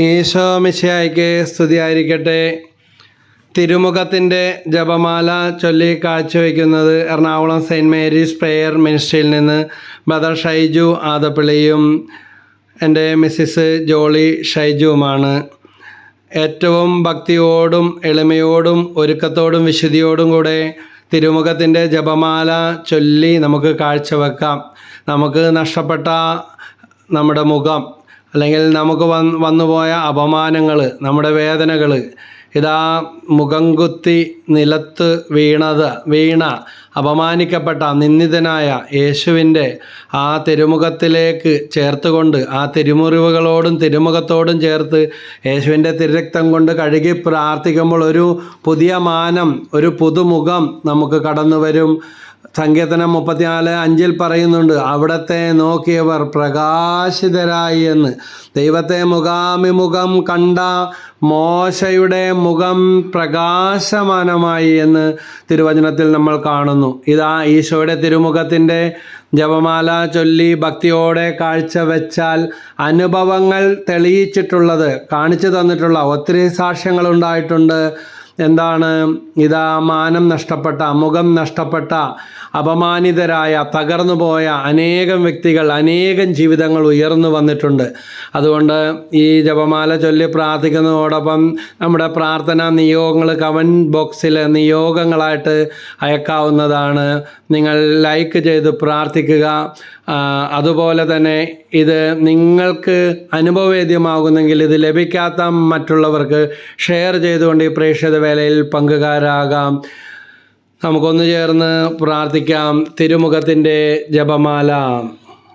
ഈശോ മിശിഹായ്ക്ക് സ്തുതിയായിരിക്കട്ടെ. തിരുമുഖത്തിന്റെ ജപമാല ചൊല്ലി കാഴ്ചവെക്കുന്നത് എറണാകുളം സെയിന്റ് മേരീസ് പ്രെയർ മിനിസ്ട്രിയിൽ നിന്ന് ബ്രദർ ഷൈജു ആദപ്പിള്ളിയും എന്റെ മിസ്സിസ് ജോളി ഷൈജുവുമാണ്. ഏറ്റവും ഭക്തിയോടും എളിമയോടും ഒരുക്കത്തോടും വിശുദ്ധിയോടും കൂടെ തിരുമുഖത്തിന്റെ ജപമാല ചൊല്ലി നമുക്ക് കാഴ്ചവെക്കാം. നമുക്ക് നഷ്ടപ്പെട്ട നമ്മുടെ മുഖം അല്ലെങ്കിൽ നമുക്ക് വന്ന് വന്നുപോയ അപമാനങ്ങൾ നമ്മുടെ വേദനകൾ ഇതാ മുഖം കുത്തി നിലത്ത് വീണത് വീണ അപമാനിക്കപ്പെട്ട നിന്ദിതനായ യേശുവിന്റെ ആ തിരുമുഖത്തിലേക്ക് ചേർത്തുകൊണ്ട് ആ തിരുമുറിവുകളോടും തിരുമുഖത്തോടും ചേർത്ത് യേശുവിന്റെ തിരുരക്തം കൊണ്ട് കഴുകി പ്രാർത്ഥിക്കുമ്പോൾ ഒരു പുതിയ മാനം ഒരു പുതുമുഖം നമുക്ക് കടന്നു വരും സങ്കീർത്തനം മുപ്പത്തിനാല് അഞ്ചിൽ പറയുന്നുണ്ട് അവിടത്തെ നോക്കിയവർ പ്രകാശിതരായി എന്ന്. ദൈവത്തെ മുഖാമിമുഖം കണ്ട മോശയുടെ മുഖം പ്രകാശമാനമായി എന്ന് തിരുവചനത്തിൽ നമ്മൾ കാണുന്നു. ഇതാ ഈശോയുടെ തിരുമുഖത്തിന്റെ ജപമാല ചൊല്ലി ഭക്തിയോടെ കാഴ്ചവെച്ചാൽ അനുഭവങ്ങൾ തെളിയിച്ചിട്ടുള്ളത് കാണിച്ചു തന്നിട്ടുള്ള ഒത്തിരി സാക്ഷ്യങ്ങളുണ്ടായിട്ടുണ്ട് എന്താണ്? ഇതാ മാനം നഷ്ടപ്പെട്ട മുഖം നഷ്ടപ്പെട്ട അപമാനിതരായ തകർന്നുപോയ അനേകം വ്യക്തികൾ അനേകം ജീവിതങ്ങൾ ഉയർന്നു വന്നിട്ടുണ്ട്. അതുകൊണ്ട് ഈ ജപമാല ചൊല്ലി പ്രാർത്ഥിക്കുന്നതോടൊപ്പം നമ്മുടെ പ്രാർത്ഥന നിയോഗങ്ങൾ കമന്റ് ബോക്സിൽ നിയോഗങ്ങളായിട്ട് അയക്കാവുന്നതാണ്. നിങ്ങൾ ലൈക്ക് ചെയ്ത് പ്രാർത്ഥിക്കുക. അതുപോലെ തന്നെ ഇത് നിങ്ങൾക്ക് അനുഭവവേദ്യമാകുന്നെങ്കിൽ ഇത് ലഭിക്കാത്ത മറ്റുള്ളവർക്ക് ഷെയർ ചെയ്തുകൊണ്ട് ഈ പ്രേക്ഷിത വേലയിൽ പങ്കുകാരാകാം. നമുക്കൊന്ന് ചേർന്ന് പ്രാർത്ഥിക്കാം. തിരുമുഖത്തിന്റെ ജപമാല.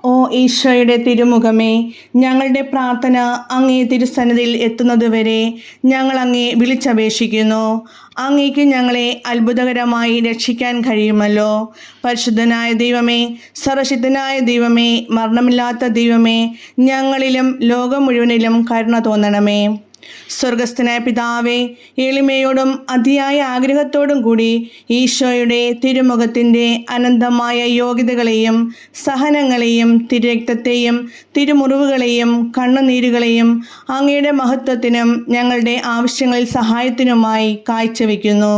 ഓ ഈശോയുടെ തിരുമുഖമേ ഞങ്ങളുടെ പ്രാർത്ഥന അങ്ങേ തിരുസന്നിധിയിൽ എത്തുന്നതുവരെ ഞങ്ങൾ അങ്ങേ വിളിച്ചപേക്ഷിക്കുന്നു. അങ്ങേക്ക് ഞങ്ങളെ അത്ഭുതകരമായി രക്ഷിക്കാൻ കഴിയുമല്ലോ. പരിശുദ്ധനായ ദൈവമേ സർവശുദ്ധനായ ദൈവമേ മരണമില്ലാത്ത ദൈവമേ ഞങ്ങളിലും ലോകം മുഴുവനിലും കരുണ തോന്നണമേ. സ്വർഗസ്ഥനായ പിതാവെ എളിമയോടും അതിയായ ആഗ്രഹത്തോടും കൂടി ഈശോയുടെ തിരുമുഖത്തിന്റെ അനന്തമായ യോഗ്യതകളെയും സഹനങ്ങളെയും തിരുരക്തത്തെയും തിരുമുറിവുകളെയും കണ്ണുനീരുകളെയും അങ്ങയുടെ മഹത്വത്തിനും ഞങ്ങളുടെ ആവശ്യങ്ങളിൽ സഹായത്തിനുമായി കാഴ്ചവെക്കുന്നു.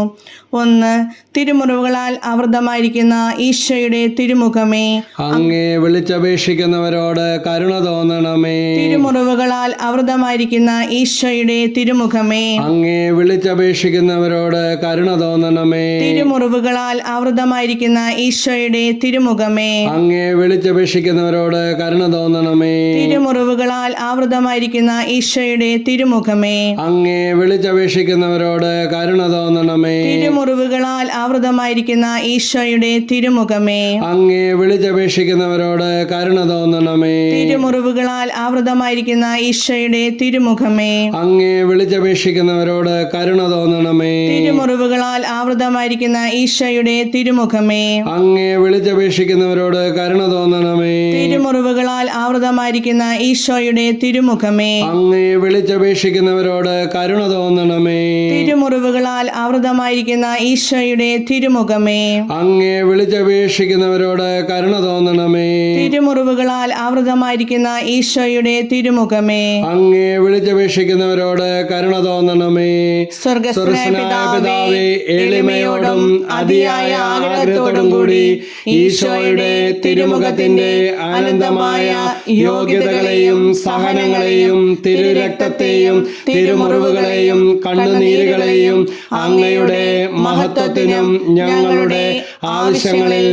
ഒന്ന് തിരുമുറിവുകളാൽ ആവൃതമായിരിക്കുന്ന ഈശോയുടെ തിരുമുഖമേ. അങ്ങേ വിളിച്ചപേക്ഷിക്കുന്നവരോട് കരുണ തോന്നണമേ. തിരുമുറിവുകളാൽ ആവൃതമായിരിക്കുന്ന ഈശോയുടെ തിരുമുഖമേ. അങ്ങേ വിളിച്ചപേക്ഷിക്കുന്നവരോട് കരുണ തോന്നണമേ. തിരുമുറിവുകളാൽ ആവൃതമായിരിക്കുന്ന ഈശോയുടെ തിരുമുഖമേ. അങ്ങേ വിളിച്ചപേക്ഷിക്കുന്നവരോട് കരുണ തോന്നണമേ. തിരുമുറിവുകളാൽ ആവൃതമായിരിക്കുന്ന ഈശോയുടെ തിരുമുഖമേ. അങ്ങേ വിളിച്ചപേക്ഷിക്കുന്നവരോട് കരുണ തോന്നണമേ. തിരുമുറിവുകളാൽ ആവൃതമായിരിക്കുന്ന ഈശോയുടെ തിരുമുഖമേ. അങ്ങേ വിളിച്ചപേക്ഷിക്കുന്നവരോട് കരുണ തോന്നണമേ. തിരുമുറിവുകളാൽ ആവൃതമായിരിക്കുന്ന ഈശോയുടെ തിരുമുഖമേ. അങ്ങേ വിളിച്ചപേക്ഷിക്കുന്നവരോട് കരുണ തോന്നണമേ. തിരുമുറിവുകളാൽ ആവൃതമായിരിക്കുന്ന ഈശോയുടെ തിരുമുഖമേ. അങ്ങേ വിളിച്ചപേക്ഷിക്കുന്നവരോട് കരുണ തോന്നണമേ. തിരുമുറിവുകളാൽ ആവൃതമായിരിക്കുന്ന ഈശോയുടെ തിരുമുഖമേ. അങ്ങേ വിളിച്ചപേക്ഷിക്കുന്നവരോട് കരുണ തോന്നണമേ. തിരുമുറിവുകളാൽ ആവൃതമായിരിക്കുന്ന ഈശോയുടെ തിരുമുഖമേ. അങ്ങേ വിളിച്ചപേക്ഷിക്കുന്നവരോട് കരുണ തോന്നണമേ. തിരുമുറിവുകളാൽ ആവൃതമായിരിക്കുന്ന ഈശോയുടെ തിരുമുഖമേ. അങ്ങേ വിളിച്ചപേക്ഷിക്കുന്നവരോട് കരുണ തോന്നണമേ. പിതാവേ എളിമയോടും അതിയായ ആഗ്രഹത്തോടും കൂടി ഈശോയുടെ തിരുമുഖത്തിന്റെ അനന്തമായ യോഗ്യതകളെയും സഹനങ്ങളെയും തിരുരക്തത്തെയും തിരുമുറിവുകളെയും കണ്ണുനീരുകളെയും അങ്ങയുടെ മഹത്വത്തിനും ഞങ്ങളുടെ ആവശ്യങ്ങളിൽ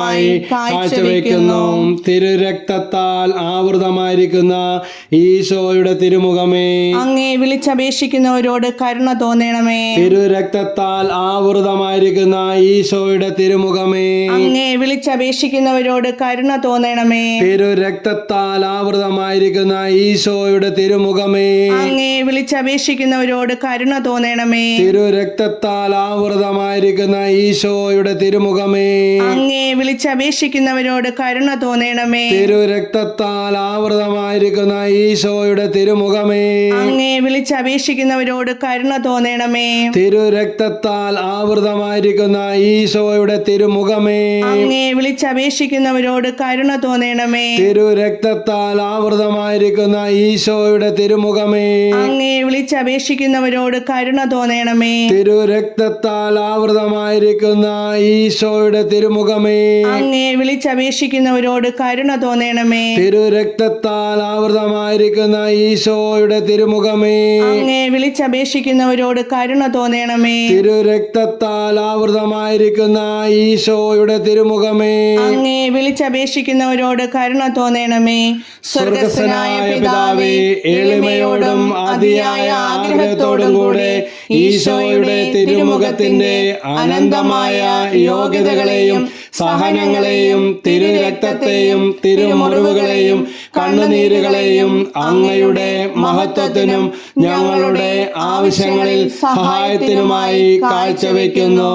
സഹായത്തിനുമായി കാഴ്ചവെക്കുന്നു. തിരുരക്തത്താൽ ആവൃതമായിരിക്കുന്ന ഈശോയുടെ തിരുമുഖമേ. അങ്ങേ വിളിച്ചപേക്ഷിക്കുന്നവരോട് കരുണ തോന്നണമേ. തിരുരക്തത്താൽ ആവൃതമായിരിക്കുന്ന ഈശോയുടെ തിരുമുഖമേ. അങ്ങേ വിളിച്ചപേക്ഷിക്കുന്നവരോട് കരുണ തോന്നണമേ. തിരുരക്തത്താൽ ആവൃതമായിരിക്കുന്ന ഈശോയുടെ തിരുമുഖമേ. അങ്ങേ വിളിച്ചപേക്ഷിക്കുന്നവരോട് കരുണ തോന്നണമേ. തിരുരക്തത്താൽ ആവൃതമായിരിക്കുന്ന ഈശോയുടെ തിരുമുഖമേ. അങ്ങേ വിളിച്ചപേക്ഷിക്കുന്നവരോട് കരുണ തോന്നണമേ. തിരുരക്തത്താൽ ആവൃതമായിരിക്കുന്ന ഈശോയുടെ തിരുമുഖമേ. അങ്ങേ വിളിച്ചപേക്ഷിക്കുന്നവരോട് കരുണ തോന്നണമേ. തിരുരക്തത്താൽ ആവൃതമായിരിക്കുന്ന ഈശോയുടെ തിരുമുഖമേ. അങ്ങേ വിളിച്ചപേക്ഷിക്കുന്നവരോട് കരുണ തോന്നണമേ. തിരുരക്തത്താൽ ആവൃതമായിരിക്കുന്ന ഈശോയുടെ തിരുമുഖമേ. അങ്ങേ വിളിച്ചപേക്ഷിക്കുന്നവരോട് കരുണ തോന്നണമേ. തിരുരക്തത്താൽ ആവൃതമായിരിക്കുന്ന ഈശോയുടെ തിരുമുഖമേ. അങ്ങേ വിളിച്ചപേക്ഷിക്കുന്നവരോട് കരുണ തോന്നണമേ. തിരുരക്തത്താൽ ആവൃതമായിരിക്കുന്ന ഈശോയുടെ തിരുമുഖമേ. അങ്ങേ വിളിച്ചപേക്ഷിക്കുന്നവരോട് കരുണ തോന്നണമേ. തിരുരക്തത്താൽ ആവൃതമായിരിക്കുന്ന ഈശോയുടെ തിരുമുഖമേ. അങ്ങേ വിളിച്ചപേക്ഷിക്കുന്നവരോട് കരുണ തോന്നണമേ. സ്വർഗസ്വനായ പിതാവേ എളിമയോടും അതിയായ ആഗ്രഹത്തോടും കൂടെ ഈശോയുടെ തിരുമുഖത്തിന്റെ അനന്തമായ യോഗ്യതകളെയും സഹനങ്ങളെയും തിരുരക്തത്തെയും തിരുമുറിവുകളെയും കണ്ണുനീരുകളെയും അങ്ങയുടെ മഹത്വത്തിനും ഞങ്ങളുടെ ആവശ്യങ്ങളിൽ സഹായത്തിനുമായി കാഴ്ചവെക്കുന്നു.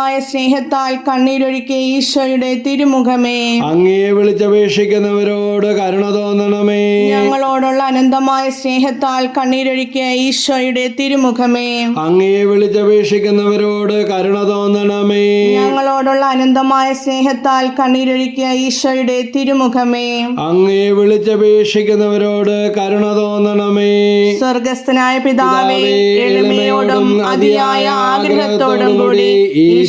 സ്നേഹത്താൽ കണ്ണീരൊഴുക്കിയ ഈശോയുടെ തിരുമുഖമേ. അങ്ങയെ വിളിച്ചപേക്ഷിക്കുന്നവരോട് കരുണ തോന്നണമേ. ഞങ്ങളോടുള്ള അനന്തമായ സ്നേഹത്താൽ കണ്ണീരൊഴുക്കിയ ഈശോയുടെ തിരുമുഖമേ. അങ്ങയെ വിളിച്ചപേക്ഷിക്കുന്നവരോട് കരുണ തോന്നണമേ. ഞങ്ങളോടുള്ള അനന്തമായ സ്നേഹത്താൽ കണ്ണീരൊഴുക്കിയ ഈശോയുടെ തിരുമുഖമേ. അങ്ങയെ വിളിച്ചപേക്ഷിക്കുന്നവരോട് കരുണ തോന്നണമേ. സ്വർഗസ്ഥനായ പിതാവേ എളിമയോടും അതിയായ ആഗ്രഹത്തോടും കൂടി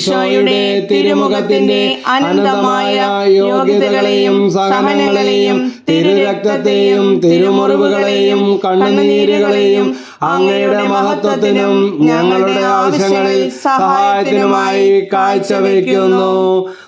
ഈശോയുടെ തിരുമുഖത്തിന്റെ അനന്തമായ യോഗ്യതകളെയും സഹനങ്ങളെയും തിരുരക്തത്തെയും തിരുമുറിവുകളെയും കണ്ണുനീരുകളെയും അങ്ങയുടെ മഹത്വത്തിനും ഞങ്ങളുടെ ആവശ്യങ്ങളിൽ സഹായത്തിനുമായി കാഴ്ചവെക്കുന്നു.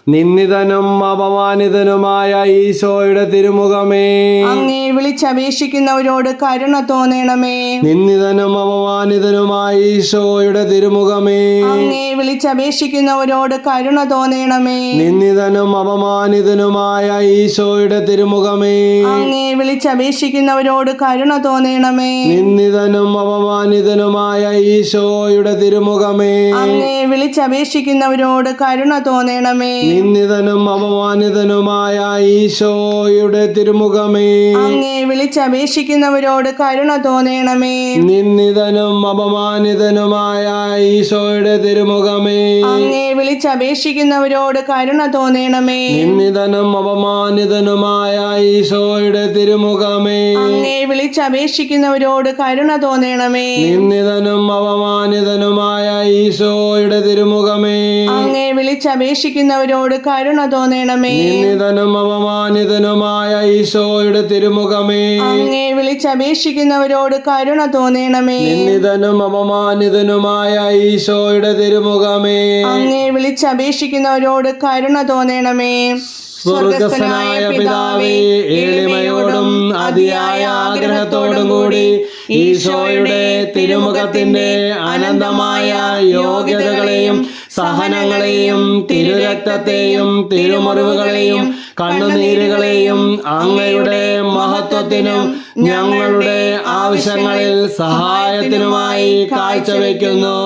നിന്ദിതനും അപമാനിതനുമായ ഈശോയുടെ തിരുമുഖമേ. അങ്ങേ വിളിച്ചപേക്ഷിക്കുന്നവരോട് കരുണ തോന്നണമേ. നിന്ദിതനും അപമാനിതനുമായ ഈശോയുടെ തിരുമുഖമേ. അങ്ങേ വിളിച്ചപേക്ഷിക്കുന്നവരോട് കരുണ തോന്നണമേ. നിന്ദിതനും അപമാനിതനുമായ ഈശോയുടെ തിരുമുഖമേ. അങ്ങേ വിളിച്ചപേക്ഷിക്കുന്നവരോട് കരുണ തോന്നണമേ. നിന്ദിതനും അപമാനിതനുമായ ഈശോയുടെ തിരുമുഖമേ. അങ്ങേ വിളിച്ചപേക്ഷിക്കുന്നവരോട് കരുണ തോന്നണമേ. നിന്ദിതനും അപമാനിതനുമായ ഈശോയുടെ തിരുമുഖമേ. അങ്ങേ വിളിച്ചപേക്ഷിക്കുന്നവരോട് കരുണ തോന്നേണമേ. നിന്ദിതനും അപമാനിതനുമായ ഈശോയുടെ തിരുമുഖമേ. അങ്ങേ വിളിച്ചപേക്ഷിക്കുന്നവരോട് കരുണ തോന്നേണമേ. നിന്ദിതനും അപമാനിതനുമായ ഈശോയുടെ തിരുമുഖമേ. അങ്ങേ വിളിച്ചപേക്ഷിക്കുന്നവരോട് കരുണ തോന്നേണമേ. നിന്ദിതനും അപമാനിതനുമായ ഈശോയുടെ തിരുമുഖമേ. അങ്ങേ വിളിച്ചപേക്ഷിക്കുന്നവരോട് കരുണ തോന്നണമേ. നിന്ദിതനും അപമാനിതനുമായ ഈശോയുടെ തിരുമുഖമേ. അങ്ങേ വിളിച്ചപേക്ഷിക്കുന്നവരോട് കരുണ തോന്നണമേ. നിന്ദിതനും അപമാനിതനുമായ ഈശോയുടെ തിരുമുഖമേ. അങ്ങേ വിളിച്ചപേക്ഷിക്കുന്നവരോട് കരുണ തോന്നണമേ. സ്വർഗസ്ഥനായ പിതാവേ എളിമയോടും അതിയായ ആഗ്രഹത്തോടും കൂടി ഈശോയുടെ തിരുമുഖത്തിന്റെ അനന്തമായ യോഗ്യതകളെയും സഹനങ്ങളെയും തിരുരക്തത്തെയും തിരുമുറിവുകളെയും കണ്ണുനീരുകളെയും അങ്ങയുടെ മഹത്വത്തിനും ഞങ്ങളുടെ ആവശ്യങ്ങളിൽ സഹായത്തിനുമായി കാഴ്ചവെക്കുന്നു.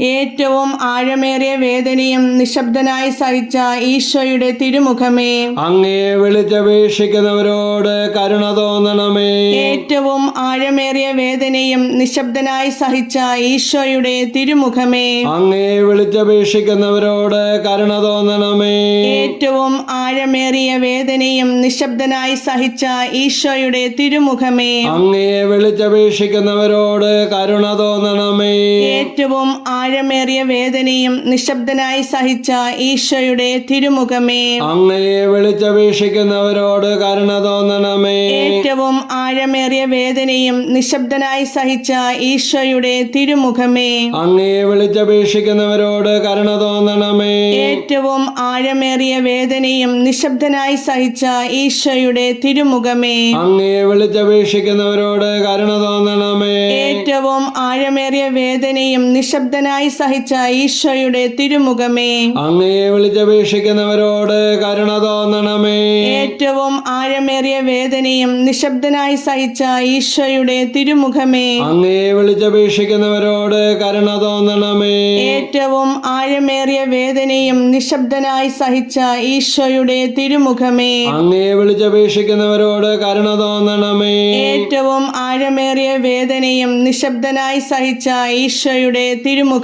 ഏറ്റവും ആഴമേറിയ വേദനയും നിശബ്ദനായി സഹിച്ച ഈശോയുടെ തിരുമുഖമേ. അങ്ങേ വിളിച്ചപേക്ഷിക്കുന്നവരോട് കരുണ തോന്നണമേ. ഏറ്റവും ആഴമേറിയ വേദനയും നിശബ്ദനായി സഹിച്ച ഈശോയുടെ തിരുമുഖമേ. അങ്ങേ വിളിച്ചപേക്ഷിക്കുന്നവരോട് കരുണ തോന്നണമേ. ഏറ്റവും ആഴമേറിയ വേദനയും നിശബ്ദനായി സഹിച്ച ഈശോയുടെ തിരുമുഖമേ. അങ്ങേ വിളിച്ചപേക്ഷിക്കുന്നവരോട് കരുണ തോന്നണമേ. ഏറ്റവും ആഴമേറിയ വേദനയും നിശബ്ദനായി സഹിച്ച ഈശോയുടെ തിരുമുഖമേ. അങ്ങയെ വിളിച്ചപേക്ഷിക്കുന്നവരോട് കരുണ തോന്നണമേ. ഏറ്റവും ആഴമേറിയ വേദനയും നിശബ്ദനായി സഹിച്ച ഈശോയുടെ തിരുമുഖമേ. അങ്ങയെ വിളിച്ചപേക്ഷിക്കുന്നവരോട് കരുണ തോന്നണമേ. ഏറ്റവും ആഴമേറിയ വേദനയും നിശബ്ദനായി സഹിച്ച ഈശോയുടെ തിരുമുഖമേ. അങ്ങയെ വിളിച്ചപേക്ഷിക്കുന്നവരോട് കരുണ തോന്നണമേ. ഏറ്റവും ആഴമേറിയ വേദനയും നിശബ്ദനായി സഹിച്ച ഈശോയുടെ തിരുമുഖമേ. അങ്ങയെ വിളിച്ചപേക്ഷിക്കുന്നവരോട് കരുണ തോന്നണമേ. ഏറ്റവും ആഴമേറിയ വേദനയും നിശബ്ദനായി സഹിച്ച ഈശോയുടെ തിരുമുഖമേ. അങ്ങയെ വിളിച്ചപേക്ഷിക്കുന്നവരോട് കരുണ തോന്നണമേ. ഏറ്റവും ആഴമേറിയ വേദനയും നിശബ്ദനായി സഹിച്ച ഈശോയുടെ തിരുമുഖമേ. അങ്ങയെ വിളിച്ചപേക്ഷിക്കുന്നവരോട് കരുണ തോന്നണമേ. ഏറ്റവും ആഴമേറിയ വേദനയും നിശബ്ദനായി സഹിച്ച ഈശോയുടെ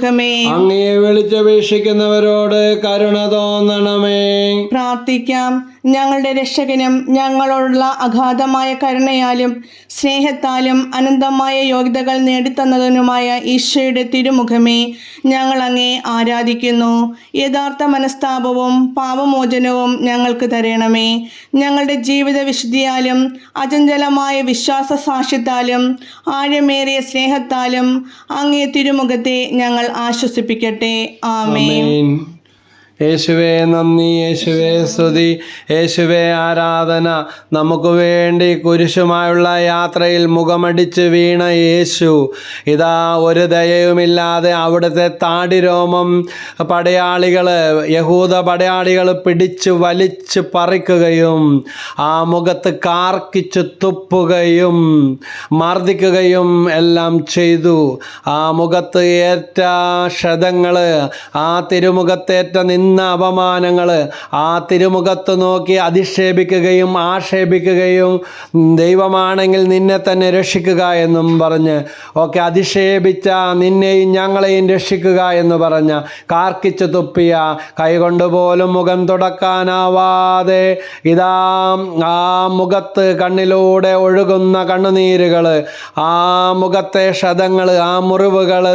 തിരുമുഖമേ അങ്ങേ വിളിച്ചപേക്ഷിക്കുന്നവരോട് കരുണ തോന്നണമേ. പ്രാർത്ഥിക്കാം. ഞങ്ങളുടെ രക്ഷകനും ഞങ്ങളോടുള്ള അഗാധമായ കരുണയാലും സ്നേഹത്താലും അനന്തമായ യോഗ്യതകൾ നേടിത്തന്നതിനുമായ ഈശോയുടെ തിരുമുഖമേ ഞങ്ങൾ അങ്ങേ ആരാധിക്കുന്നു. യഥാർത്ഥ മനസ്താപവും പാപമോചനവും ഞങ്ങൾക്ക് തരണമേ. ഞങ്ങളുടെ ജീവിത വിശുദ്ധിയാലും അചഞ്ചലമായ വിശ്വാസ സാക്ഷ്യത്താലും ആഴമേറിയ സ്നേഹത്താലും അങ്ങേ തിരുമുഖത്തെ ഞങ്ങൾ ആശ്വസിപ്പിക്കട്ടെ. ആമേ. യേശുവേ നന്ദി യേശുവേ സ്തുതി. യേശുവേ ആരാധന. നമുക്ക് വേണ്ടി കുരിശുമായുള്ള യാത്രയിൽ മുഖമടിച്ച് വീണ യേശു. ഇതാ ഒരു ദയയുമില്ലാതെ അവിടുത്തെ താടിരോമം പടയാളികൾ യഹൂദ പടയാളികൾ പിടിച്ച് വലിച്ച് പറിക്കുകയും ആ മുഖത്ത് കാർക്കിച്ച് തുപ്പുകയും മർദ്ദിക്കുകയും എല്ലാം ചെയ്തു. ആ മുഖത്ത് ഏറ്റ ക്ഷതങ്ങൾ ആ തിരുമുഖത്തേറ്റ നിന്ന അപമാനങ്ങൾ ആ തിരുമുഖത്ത് നോക്കി അധിക്ഷേപിക്കുകയും ആക്ഷേപിക്കുകയും ദൈവമാണെങ്കിൽ നിന്നെ തന്നെ രക്ഷിക്കുക എന്നും പറഞ്ഞ് ഒക്കെ അധിക്ഷേപിച്ച നിന്നെയും ഞങ്ങളെയും രക്ഷിക്കുക എന്ന് പറഞ്ഞ കാർക്കിച്ച് തുപ്പിയ കൈകൊണ്ട് പോലും മുഖം തുടക്കാനാവാതെ ഇതാ ആ മുഖത്ത് കണ്ണിലൂടെ ഒഴുകുന്ന കണ്ണുനീരുകൾ ആ മുഖത്തെ ക്ഷതങ്ങൾ ആ മുറിവുകൾ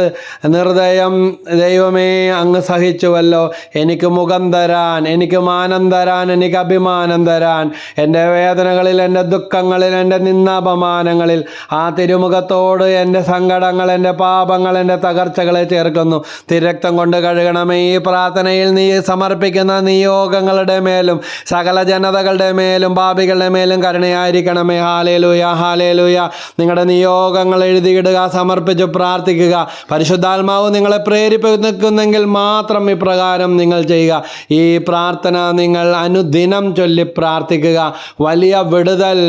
നിർദ്ദയം ദൈവമേ അങ്ങ് സഹിച്ചുവല്ലോ. എനിക്ക് മുഖം തരാൻ എനിക്ക് മാനം തരാൻ എനിക്ക് അഭിമാനം തരാൻ. എന്റെ വേദനകളിൽ എന്റെ ദുഃഖങ്ങളിൽ എന്റെ നിന്നാപമാനങ്ങളിൽ ആ തിരുമുഖത്തോട് എന്റെ സങ്കടങ്ങൾ എന്റെ പാപങ്ങൾ എന്റെ തകർച്ചകളെ ചേർക്കുന്നു. തിരക്തം കൊണ്ട് കഴുകണമേ ഈ പ്രാർത്ഥനയിൽ നീ സമർപ്പിക്കുന്ന നിയോഗങ്ങളുടെ മേലും സകല ജനതകളുടെ മേലും പാപികളുടെ മേലും കരുണയായിരിക്കണമേ. Hallelujah hallelujah. നിങ്ങളുടെ നിയോഗങ്ങൾ എഴുതിയിടുക സമർപ്പിച്ച് പ്രാർത്ഥിക്കുക. പരിശുദ്ധാത്മാവ് നിങ്ങളെ പ്രേരിപ്പിക്കുന്നെങ്കിൽ മാത്രം ഇപ്രകാരം നിങ്ങൾ ചെയ്യുക. ഈ പ്രാർത്ഥന നിങ്ങൾ അനുദിനം ചൊല്ലി പ്രാർത്ഥിക്കുക. വലിയ വിടുതൽ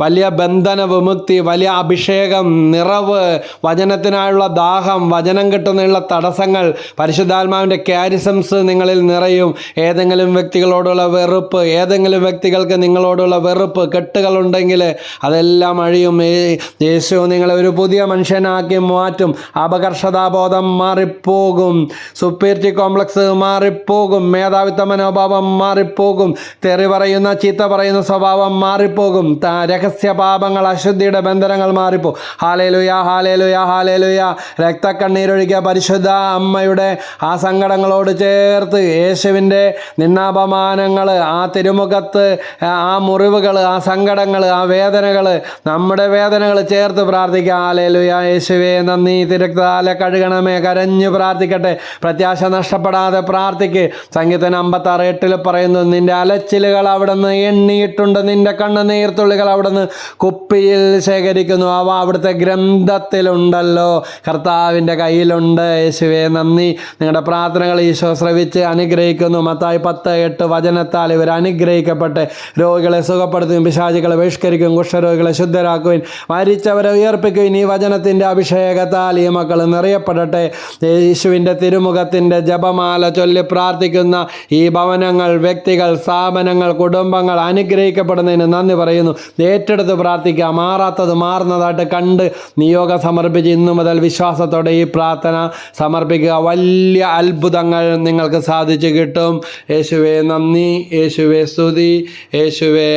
വലിയ ബന്ധന വിമുക്തി വലിയ അഭിഷേകം നിറവ് വചനത്തിനായുള്ള ദാഹം വചനം കിട്ടുന്നതിനുള്ള തടസ്സങ്ങൾ പരിശുദ്ധാത്മാവിന്റെ ക്യാരിസംസ് നിങ്ങളിൽ നിറയും. ഏതെങ്കിലും വ്യക്തികളോടുള്ള വെറുപ്പ് ഏതെങ്കിലും വ്യക്തികൾക്ക് നിങ്ങളോടുള്ള വെറുപ്പ് കെട്ടുകളുണ്ടെങ്കിൽ അതെല്ലാം അഴിയും. യേശു നിങ്ങളെ ഒരു പുതിയ മനുഷ്യനാക്കി മാറ്റും. അപകർഷതാബോധം മാറിപ്പോകും. സുപ്പീർറ്റി കോംപ്ലക്സ് മാറിപ്പോകും. മേധാവിത്വ മനോഭാവം മാറിപ്പോകും. തെറി പറയുന്ന ചീത്ത പറയുന്ന സ്വഭാവം മാറിപ്പോകും. രഹസ്യ പാപങ്ങൾ അശുദ്ധിയുടെ ബന്ധനങ്ങൾ മാറിപ്പോ ഹാലേലുയ ഹാലേലുയ ഹാലേലുയ. രക്തക്കണ്ണീരൊഴുകിയ പരിശുദ്ധ അമ്മയുടെ ആ സങ്കടങ്ങളോട് ചേർത്ത് യേശുവിന്റെ നിന്നാപമാനങ്ങൾ ആ തിരുമുഖത്ത് ആ മുറിവുകൾ ആ സങ്കടങ്ങൾ ആ വേദനകൾ നമ്മുടെ വേദനകൾ ചേർത്ത് പ്രാർത്ഥിക്കുക ഹാലേലുയ യേശുവേ നന്ദി. തിരക്താലെ കഴുകണമേ കരഞ്ഞു പ്രാർത്ഥിക്കട്ടെ. പ്രത്യാശ നഷ്ടപ്പെടാതെ പ്രാർത്ഥിക്ക്. സംഗീതം അമ്പത്താറ് എട്ടിൽ പറയുന്നു നിന്റെ അലച്ചിലുകൾ അവിടുന്ന് എണ്ണിയിട്ടുണ്ട്. നിന്റെ കണ്ണുനീർത്തുള്ളികൾ അവിടുന്ന് കുപ്പിയിൽ ശേഖരിക്കുന്നു. അവ അവിടുത്തെ ഗ്രന്ഥത്തിലുണ്ടല്ലോ. കർത്താവിന്റെ കയ്യിലുണ്ട്. യേശുവേ നന്ദി. നിങ്ങളുടെ പ്രാർത്ഥനകൾ ഈശോ ശ്രവിച്ച് അനുഗ്രഹിക്കുന്നു. മത്തായി പത്ത് എട്ട് വചനത്താൽ ഇവർ അനുഗ്രഹിക്കപ്പെട്ട് രോഗികളെ സുഖപ്പെടുത്തുകയും പിശാചികളെ ബഹിഷ്കരിക്കും കുഷ്ഠരോഗികളെ ശുദ്ധരാക്കുകയും മരിച്ചവരെ ഉയർപ്പിക്കുകയും ഈ വചനത്തിന്റെ അഭിഷേകത്താൽ ഈ മക്കൾ നിറയപ്പെടട്ടെ. യേശുവിന്റെ തിരുമുഖത്തിന്റെ ജപമാല ചൊല്ലി പ്രാർത്ഥിക്കുന്ന ഈ ഭവനങ്ങൾ വ്യക്തികൾ സ്ഥാപനങ്ങൾ കുടുംബങ്ങൾ അനുഗ്രഹിക്കപ്പെടുന്നതിന് നന്ദി പറയുന്നു. ഏറ്റെടുത്ത് പ്രാർത്ഥിക്കുക മാറാത്തത് മാറുന്നതായിട്ട് കണ്ട് നിയോഗ സമർപ്പിച്ച് ഇന്നു മുതൽ വിശ്വാസത്തോടെ ഈ പ്രാർത്ഥന സമർപ്പിക്കുക. വലിയ അത്ഭുതങ്ങൾ നിങ്ങൾക്ക് സാധിച്ചു കിട്ടും. യേശുവേ നന്ദി. യേശുവേ സ്തുതി. യേശുവെ